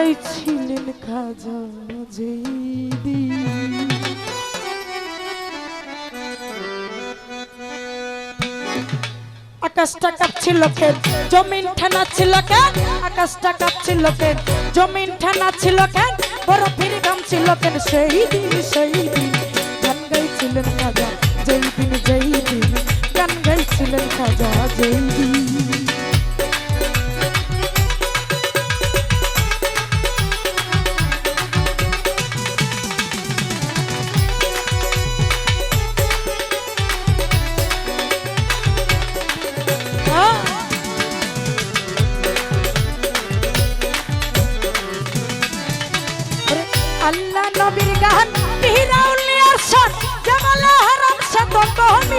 রাজাই ছিলেন খাজা জেদি আকাশটা কাঁপছিল কে জমিন ঠানা ছিল কে আকাশটা কাঁপছিল কে জমিন ঠানা ছিল কে বরফের গাম ছিল কে সেই দিন সেই দিন।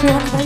天。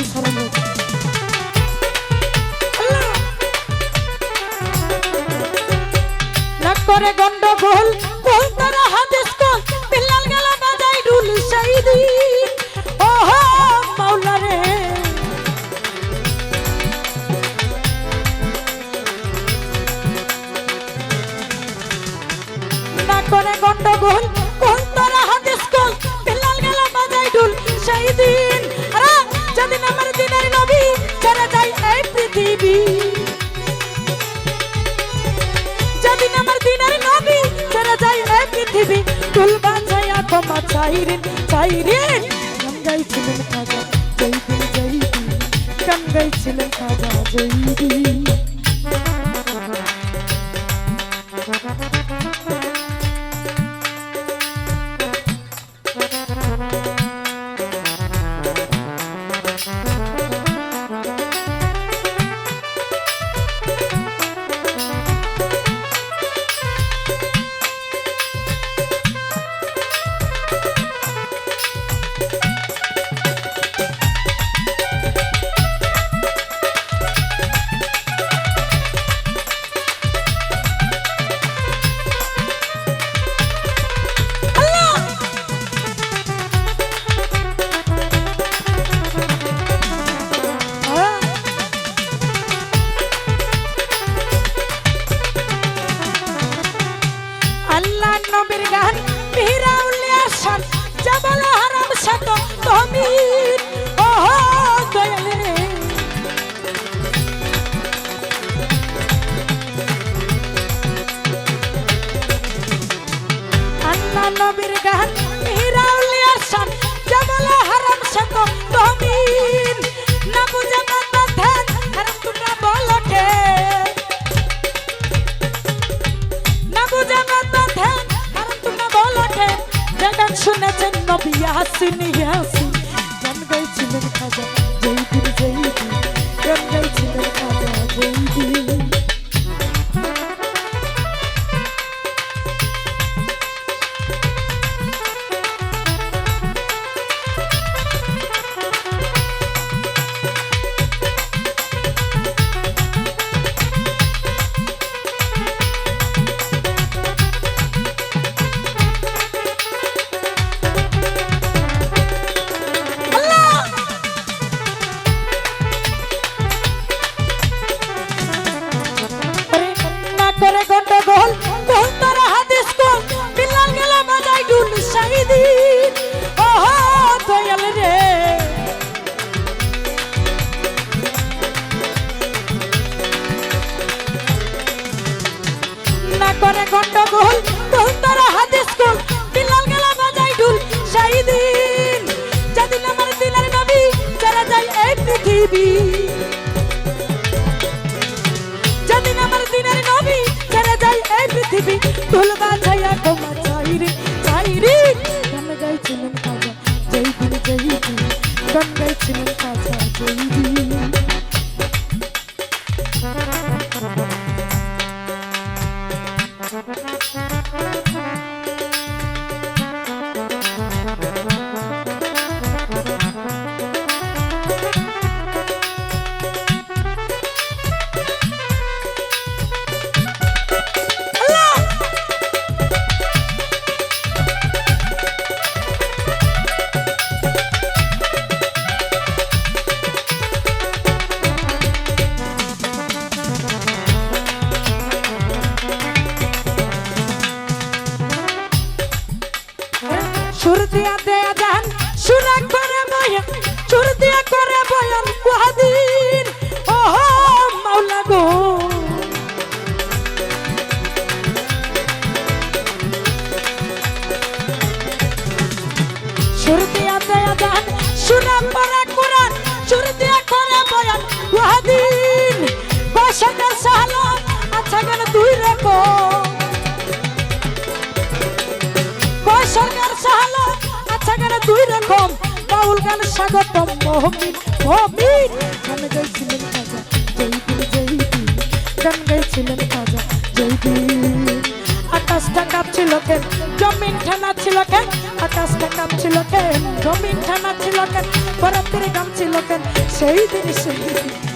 দিবি? তুলবা ছায়া তোমা চাইরিন চাইরিন গান গাইছিলেন খাজা জয়দি জয়দি গান গাইছিলেন খাজা জয়দি birgan গান গাইছিলেন সুর দিয়া দেয়া যান সুরা করে বয়ান সুর দিয়া করে বয়ান ওয়াদিন ও মাওলা গো। সুর দিয়া দেয়া যান সুরা পড়া গানে দুই রকম। বাউল গান স্বাগতম মহমিন মহমিন গান গাইছিলেন খাজা জয় দিন জয় দিন গান গাইছিলেন খাজা জয় দিন আকাশটা কাঁপছিল কেন? জমিন ঠানা ছিল কেন? আকাশটা কাঁপছিল কেন? জমিন ঠানা ছিল কেন? বরাতের গাম ছিল কেন? সেই দিন সেই দিন।